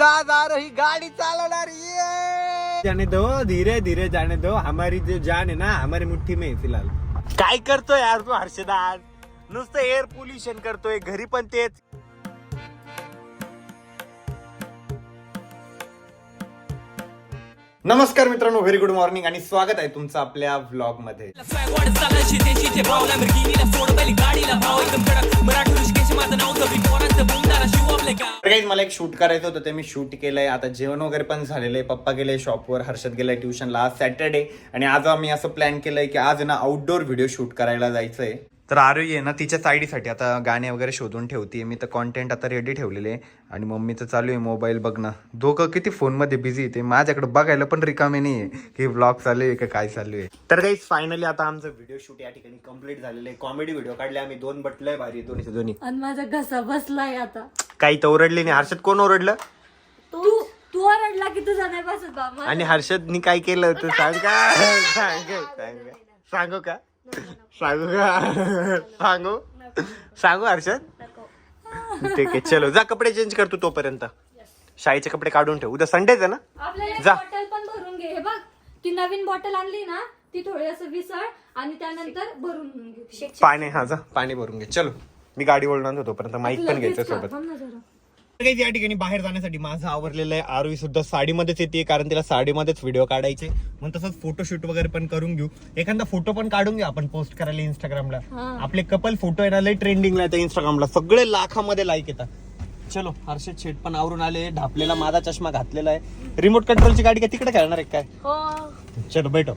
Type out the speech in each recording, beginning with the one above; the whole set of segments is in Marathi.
जा जा रही गाड़ी चालवणार ये! जाने दो धीरे धीरे जाने दो हमारी जो जान है ना हमारी मुट्ठी में है फिलहाल। काय करतोय यार तू हर्षदार नुसतं एअर पोल्युशन करतोय घरी पण तेच. नमस्कार मित्रांनो व्हेरी गुड मॉर्निंग आणि स्वागत आहे तुमचं आपल्या व्लॉगमध्ये गाडीला मला एक शूट करायचं होतं ते मी शूट केलंय. आता जेवण वगैरे पण झालेलं आहे. पप्पा गेले शॉपवर हर्षद गेलाय ट्युशनला आज सॅटर्डे आणि आज आम्ही असं प्लॅन केलंय की आज ना आउटडोर व्हिडिओ शूट करायला जायचंय. तर आरोग्य आहे ना तिच्या साईडीसाठी. आता गाणे वगैरे शोधून ठेवते मी तर कॉन्टेंट आता रेडी ठेवलेले आहे. आणि मम्मीचं चालू आहे मोबाईल बघणं दोघं किती फोनमध्ये बिझी ते माझ्याकडे बघायला पण रिकामे नाही आहे की ब्लॉग चालू आहे का काय चालू आहे. तर काही फायनली आता आमचं व्हिडिओ शूट या ठिकाणी कंप्लीट झालेलं आहे. कॉमेडी व्हिडिओ काढले आम्ही. दोन बटलंय भारी दोन्ही दोन्ही. आणि माझा घसा बसलाय आता. काही तर ओरडले नाही. हर्षद कोण ओरडलं? तू तू ओरडला की तुझा नाही बसत बाबा आणि हर्षदनी काय केलं होतं? सांग का? सांग सांग. सांगू का? सांगू का? सांगू? सांगू हर्षद? ठीक आहे चलो. जा कपडे चेंज कर तू तोपर्यंत. शाळेचे कपडे काढून ठेव. उद्या संडेच आहे ना? आपल्याला जा. बॉटल पण भरून घे. हे बघ ती नवीन बॉटल आणली ना ती थोडी असं विसळ आणि त्यानंतर भरून घे. पाणी हा जा. पाणी भरून घे. चलो. मी गाडी वळणार होतो तोपर्यंत. माईक पण घ्यायचं सोबत. थांब ना जरा. काही या ठिकाणी बाहेर जाण्यासाठी माझं आवरलेलं आहे. आरोही सुद्धा साडीमध्येच येते कारण तिला साडीमध्येच व्हिडिओ काढायचे. मग तसंच फोटोशूट वगैरे पण करून घेऊ. एखादा फोटो पण काढून घेऊ आपण पोस्ट करायला इंस्टाग्रामला. आपले कपल फोटो आहे ना लय ट्रेंडिंगला येतात इंस्टाग्रामला सगळे लाखामध्ये लाईक येतात. चलो हर्षद शेट पण आवरून आले. ढापलेला माझा चष्मा घातलेला आहे. रिमोट कंट्रोलची गाडी काय तिकडे खेळणार आहे काय? हो. चलो बैठो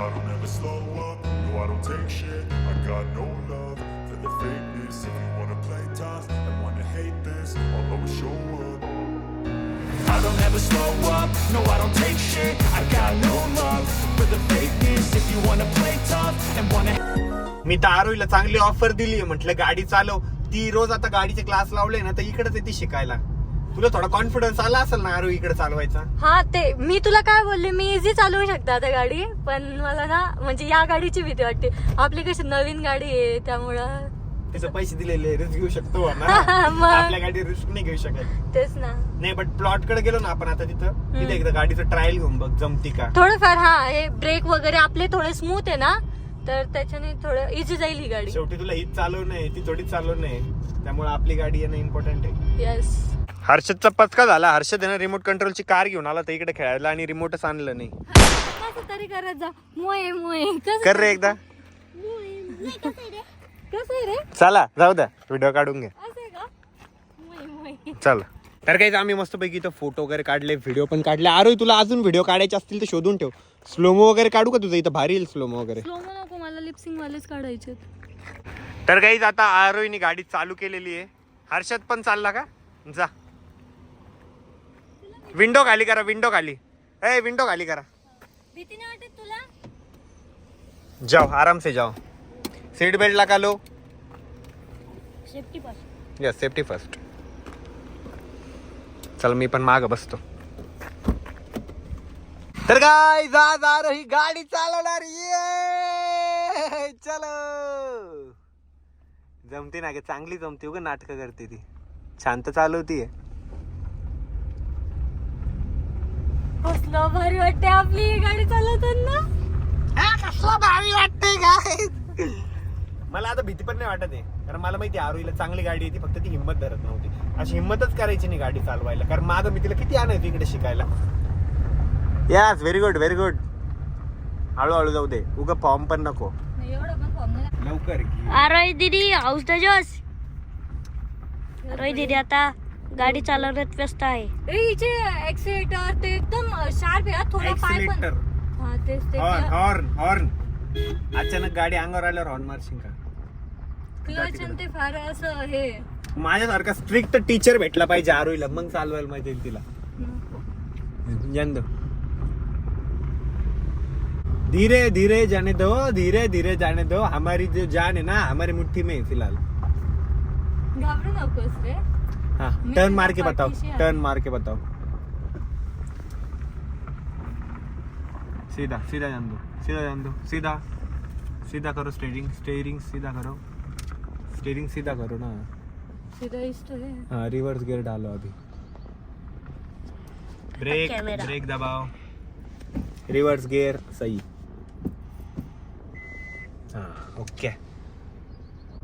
I don't ever slow up, no I don't take shit. I got no love for the fakeness. If you wanna play tough I'll always show up I don't ever slow up, no I don't take shit. I got no love for the fakeness. If you wanna play tough and wanna मी तर आरोहीला चांगली ऑफर दिली म्हटलं गाडी चालव. ती रोज आता गाडीचे क्लास लावले ना तर इकडेच येते शिकायला. तुला थोडा कॉन्फिडन्स आला असेल ना आरोही इकडे चालवायचा? हा ते मी तुला काय बोलले? मी इझी चालवू शकते आता गाडी पण मला ना म्हणजे या गाडीची भीती वाटते. आपली कशी नवीन गाडी आहे त्यामुळं त्याचे पैसे दिलेले रिस्क घेऊ शकतो ना मग. आपल्या गाडी रिस्क नाही घेऊ शकत. तेच ना. नाही बट प्लॉटकडे गेलो ना आपण आता तिथं तिथे एकदा गाडीचं ट्रायल घेऊन बघ जमती का? थोडंफार हा हे ब्रेक वगैरे आपले थोडे स्मूथ आहे ना तर त्याच्याने थोडं इझी जाईल ही गाडी. शेवटी तुला हीच चालव नाही ती थोडी चालव नाही. त्यामुळे आपली गाडी येणं इम्पॉर्टंट आहे. येस हर्षदचा पचका झाला. हर्षद आहे ना रिमोट कंट्रोलची कार घेऊन आला तर इकडे खेळायला आणि रिमोटच आणलं नाही. कसं तरी करत जा. मोये मोये कसं कर रे एकदा. कसं आहे रे? चला जाऊ द्या. व्हिडिओ काढून घे असं आहे का? मोये मोये चल. तर काही आम्ही मस्तपैकी इथं फोटो वगैरे काढले व्हिडिओ पण काढले. आरोही तुला अजून व्हिडिओ काढायचे असतील तर शोधून ठेव. स्लोमो वगैरे काढू का तुझं? इथं भारी येईल स्लोमो वगैरे. स्लोमो नको मला लिपसिंग वालेच काढायचे तर काही आता आरोहीने गाडी चालू केलेली आहे. हर्षद पण चालला का? जा. विंडो खाली करा विंडो खाली. ए विंडो खाली करा. भीती नाही वाटत तुला? जाओ आराम से जाओ सीट बेल्ट लगा लो सेफ्टी यस सेफ्टी फर्स्ट चल मी पण माग बसतो. तर काय जा जा रही गाडी चालवणार. ये चलो. जमते ना ग चांगली जमते उग नाटक करते ती. शांत चालवतीये कसलं भारी वाटते आपली गाडी चालवताना. भारी वाटते काय मला आता भीती पण नाही वाटत आहे. कारण मला माहिती आहे आरोहीला चांगली गाडी येते फक्त ती हिंमत धरत नव्हती. अशी हिंमतच करायची नाही गाडी चालवायला. कारण माझं मी तिला किती आणायचं इकडे शिकायला. यास व्हेरी गुड व्हेरी गुड हळूहळू जाऊ दे. उग फॉर्म पण नको. लवकर अरे दीदी हाऊस जोस अरे दीदी आता गाडी चालवण्यात व्यस्त आहे. ए, हिचे एक्सिलेटर ते एकदम शार्प आहे थोडा पाय पण हा तेच ते हॉर्न हॉर्न अचानक गाडी अंगावर आल्यावर हॉर्न मारशील का? क्लच आणि ते फार असं हे. माझ्यासारखा स्ट्रिक्ट टीचर भेटला पाहिजे आरोहीला मग चालवायला माहिती आहे तिला. जान दो धीरे धीरे जाने दो धीरे धीरे जाने दो. हमारी जो जान है ना हमारी मुट्ठी में है फिलहाल. घाबरू नकोस रे. हाँ टर्न मार के बताओ. टर्न मार के बताओ. सीधा सीधा जान दो. सीधा जान दो. सीधा. सीधा करो स्टेरिंग स्टेरिंग सीधा करो. स्टेरिंग सीधा करो ना. सीधा इष्ट है. हाँ रिवर्स गियर डालो अभी ब्रेक. ब्रेक दबाव रिव्हर्स गिअर सही. हा ओके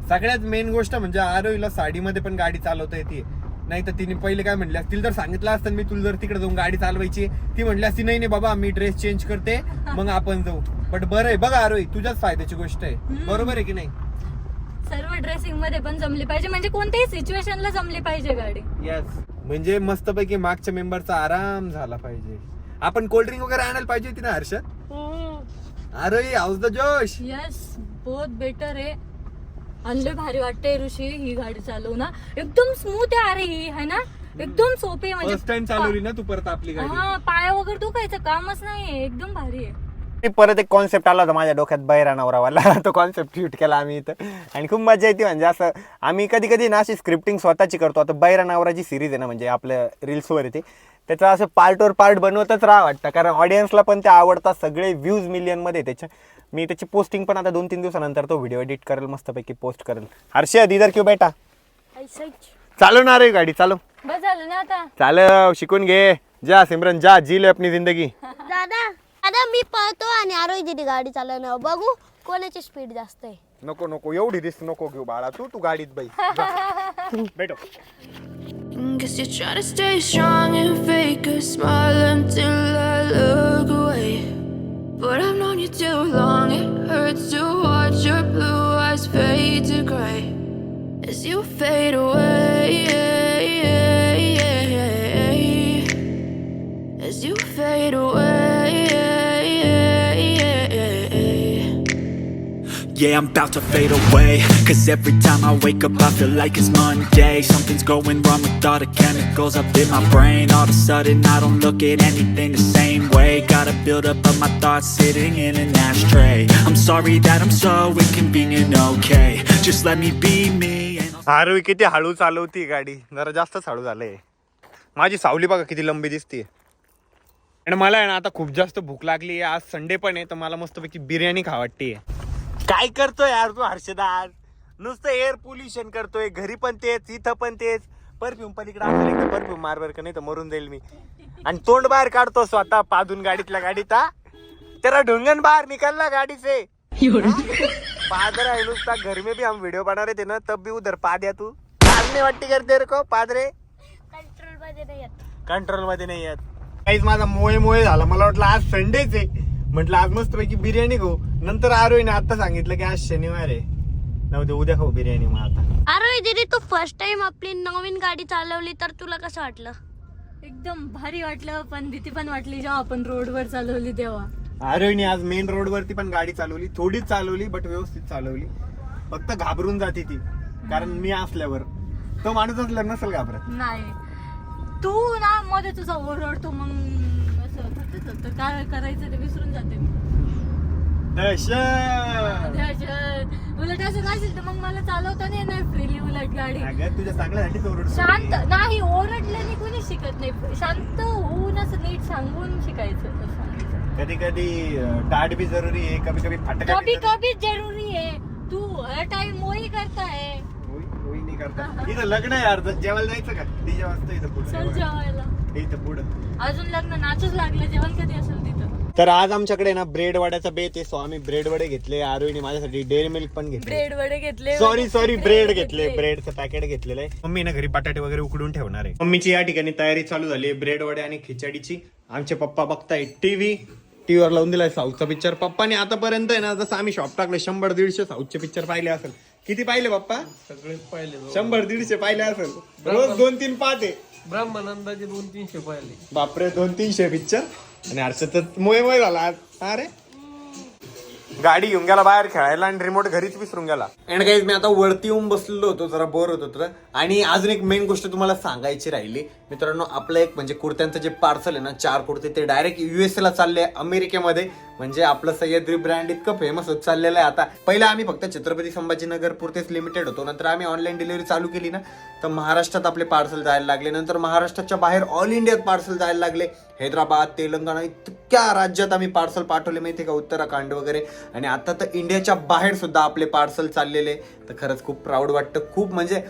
सगळ्यात मेन गोष्ट म्हणजे आरोहीला साडीमध्ये पण गाडी चालवता येते. नाही तर तिने पहिले काय म्हणले असतील जर सांगितलं असतं मी तुला जर तिकडे जाऊन गाडी चालवायची ती म्हणली असती नाही नाही बाबा मी ड्रेस चेंज करते मग आपण जाऊ. बट बरं आहे बघा आरोही तुझ्याच फायद्याची गोष्ट आहे. बरोबर आहे की नाही? सर्व ड्रेसिंगमध्ये पण जमली पाहिजे. म्हणजे कोणत्याही सिच्युएशनला जमली पाहिजे गाडी. येस म्हणजे मस्तपैकी मागच्या मेंबरचा आराम झाला पाहिजे. आपण कोल्ड्रिंक वगैरे आणायला पाहिजे होती ना हर्षद? अरे हाऊस द जोश यस बहुत बेटर आहे. आणले भारी वाटते ऋषी. ही गाडी चालवू ना. एकदम स्मूथ आहे अरे ही है ना? एकदम सोपी आहे फर्स्ट टाइम चालवली ना तू परत आपली गाडी? हा पाया वगैरे दुखायचं कामच नाहीये. एकदम भारी आहे. परत एक कॉन्सेप्ट आला होता माझ्या डोक्यात बैरा नवरावाला. तो कॉन्सेप्ट शूट केला आम्ही इथं. आणि खूप मजा येते म्हणजे असं आम्ही कधी कधी ना अशी स्क्रिप्टिंग स्वतःची करतो. आता बैरा नवराची सिरीज आहे ना म्हणजे आपल्या रील्सवर येते. त्याचं असं पार्टवर पार्ट बनवतच राहा वाटतं. कारण ऑडियन्सला पण ते आवडतात सगळे व्ह्यूज मिलियनमध्ये त्याच्या. मी त्याची पोस्टिंग पण आता दोन तीन दिवसानंतर तो व्हिडिओ एडिट करेल मस्तपैकी पोस्ट करेल. हर्षद इधर क्यू बेटा चालवणार आहे गाडी चालव बस झालं ना आता. चालव शिकून घे. जा सिमरन जा जी ले अपनी जिंदगी. दादा दादा मी पळतो आणि आरोही दिदी गाडी चालवणार बघू कोणाची स्पीड जास्त आहे नको नको एवढी रिस्क नको घेऊ बाळा तू तू गाडीत बाई बेटो Guess you're trying to stay strong and fake a smile until I look away. But I've known you too long, it hurts to watch your blue eyes fade to gray as you fade away. Yeah, I'm about to fade away Cause every time I wake up I feel like it's Monday Something's going wrong with all the chemicals up in my brain All of a sudden I don't look at anything the same way Gotta build up of my thoughts sitting in an ashtray I'm sorry that I'm so inconvenient, okay Just let me be me and Aarvi किती हळू चालवती गाडी जरा जास्तच हळू झालंय माझी सावली बघा किती लंबी दिसते आणि मला आहे ना आता खूप जास्त भूक लागली आहे आज संडे पण आहे तर मला मस्तपैकी बिर्याणी खा वाटते काय करतोय यार तू हर्षदार नुसतं एअर पोल्युशन करतोय घरी पण तेच इथं पण तेच. परफ्यूम पलीकडे असेल एकदा परफ्यूम मार बर का नाही तर मरून जाईल मी. आणि तोंड बाहेर काढतो स्वतः पादून गाडीतल्या गाडीत हा. तेरा ढुंगन बाहर निकलना गाडी से पादर है नुसता घर में भी हम वीडियो बना रहे थे ना तब भी उधर पा दिया तू. पादने वाटी कर तेरे को पादरे. कंट्रोलमध्ये नाही येत. कंट्रोलमध्ये नाही येत. काहीच माझा मोये मोये झाला. मला वाटलं आज संडेच आहे म्हटलं आज मस्त पैकी बिर्याणी खाऊ. नंतर आरोहीने आता सांगितलं की आज शनिवार आहे. नव्हते उद्या खाऊ बिर्याणी मग आता. आरोही दिदी तू फर्स्ट टाइम आपली नवीन गाडी चालवली तर तुला कसं वाटलं? एकदम भारी वाटलं पण भीती पण वाटली जेव्हा आपण रोडवर चालवली तेव्हा. आरोहीने आज मेन रोड वरती पण गाडी चालवली थोडीच चालवली बट व्यवस्थित चालवली. फक्त घाबरून जाते ती कारण मी असल्यावर. तो माणूस असल्यावर नसेल घाबरत. नाही. तू ना मध्ये तुझा ओरडतो मग असं होतं काय करायचं ते विसरून जाते मी. दहशत! दहशत. उलट असं नसेल तर मग मला चालवता नाही येणार फ्रीली उलट गाडी. अगं तुझ्या चांगल्यासाठीच ओरडतो शांत. नाही ओरडल्याने कोणी शिकत नाही. शांत होऊन असं नीट सांगून शिकायचं सांगायचं. कधी कधी टाट भी जरुरी आहे कभी कभी फटका कभी कभी जरूरी है तू हर टाइम वही करता है नाही करता. इथं लग्न आहे यार जेवायला जायचं का? डीजे वाजता इथं चल पुढे जेवायला. इथं पुढं. अजून लग्न नाचच लागलं. जेवण कधी असेल तिथं? तर आज आमच्याकडे ना ब्रेड वड्याचा बेत आहे. सो आम्ही ब्रेड वडे घेतले आरोहीने माझ्यासाठी डेअरी मिल्क पण घेतले. ब्रेड वडे घेतले सॉरी सॉरी ब्रेड घेतले. ब्रेडचं पॅकेट घेतलेलं आहे. मम्मी ना घरी बटाटे वगैरे उकडून ठेवणार आहे. मम्मीची या ठिकाणी तयारी चालू झाली आहे ब्रेड वडे आणि खिचडीची. आमचे पप्पा बघताय टीव्ही टीव्हीवर लावून दिलाय साऊथचा पिक्चर पप्पाने आतापर्यंत आहे ना जसं आम्ही शॉप टाकले शंभर दीडशे साऊथचे पिक्चर पाहिले असेल. किती पाहिले पप्पा? सगळे पाहिले. शंभर दीडशे पाहिले असेल. रोज दोन तीन पाहते. ब्रह्मानंदाचे दोन तीनशे पाहिले. बापरे दोन तीनशे पिक्चर आणि हर्षद मोय मोय झाला. अरे गाडी घेऊन गेला बाहेर खेळायला आणि रिमोट घरीच विसरून गेला. अँड काहीच मी आता वरती येऊन बसलेलो होतो जरा बोर होत होतं. आणि अजून एक मेन गोष्ट तुम्हाला सांगायची राहिली. मित्रांनो आपलं एक म्हणजे कुर्त्यांचं जे पार्सल आहे ना चार कुर्ते ते डायरेक्ट युएसए ला चालले अमेरिकेमध्ये. म्हणजे आपलं सह्याद्री ब्रँड इतकं फेमस होत चाललेलं आहे. आता पहिला आम्ही फक्त छत्रपती संभाजीनगर पुरतेच लिमिटेड होतो. नंतर आम्ही ऑनलाईन डिलिव्हरी चालू केली ना तर महाराष्ट्रात आपले पार्सल जायला लागले. नंतर महाराष्ट्राच्या बाहेर ऑल इंडियात पार्सल जायला लागले. हैदराबाद तेलंगणा इतक्या राज्यात आम्ही पार्सल पाठवले माहिती का? उत्तराखंड वगैरे. आणि आता तर इंडियाच्या बाहेर सुद्धा आपले पार्सल चाललेले तर खरंच खूप प्राऊड वाटतं. खूप म्हणजे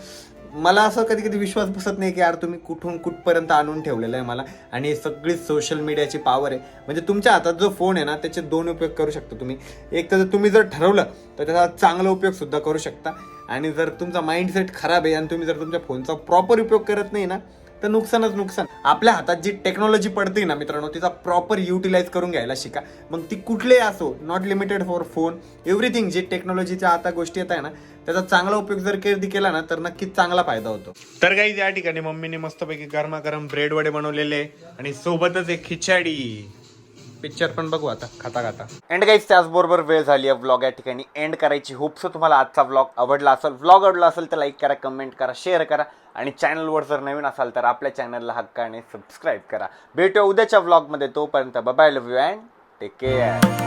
मला असं कधी कधी विश्वास बसत नाही की यार तुम्ही कुठून कुठपर्यंत आणून ठेवलेलं आहे मला. आणि हे सगळी सोशल मीडियाची पॉवर आहे. म्हणजे तुमच्या हातात जो फोन आहे ना त्याचे दोन उपयोग करू शकता तुम्ही. एक तर तुम्ही जर ठरवलं तर त्याचा चांगला उपयोगसुद्धा करू शकता. आणि जर तुमचा माइंडसेट खराब आहे आणि तुम्ही जर तुमच्या फोनचा प्रॉपर उपयोग करत नाही ना तर नुकसानच नुकसान. आपल्या हातात जी टेक्नॉलॉजी पडते ना मित्रांनो तिचा प्रॉपर युटिलाइज करून घ्यायला शिका. मग ती कुठले असो not limited for phone everything जे टेक्नॉलॉजीच्या आता गोष्टी येत आहे ना त्याचा चांगला उपयोग जर कधी केला ना तर नक्कीच चांगला फायदा होतो. तर काही या ठिकाणी मम्मीने मस्तपैकी गरमागरम ब्रेड वडे बनवलेले आणि सोबतच एक खिचडी. पिक्चर पण बघू आता खाता खाता. एंड गाईज त्याचबरोबर वेळ झाली आहे व्लॉग या ठिकाणी एंड करायची. होप्स तुम्हाला आजचा व्लॉग आवडला असेल. व्लॉग आवडला असेल तर लाईक करा कमेंट करा शेअर करा. आणि चॅनलवर जर नवीन असाल तर आपल्या चॅनलला हक्काने सबस्क्राईब करा. भेटूया उद्याच्या व्लॉगमध्ये तोपर्यंत bye bye love you and take care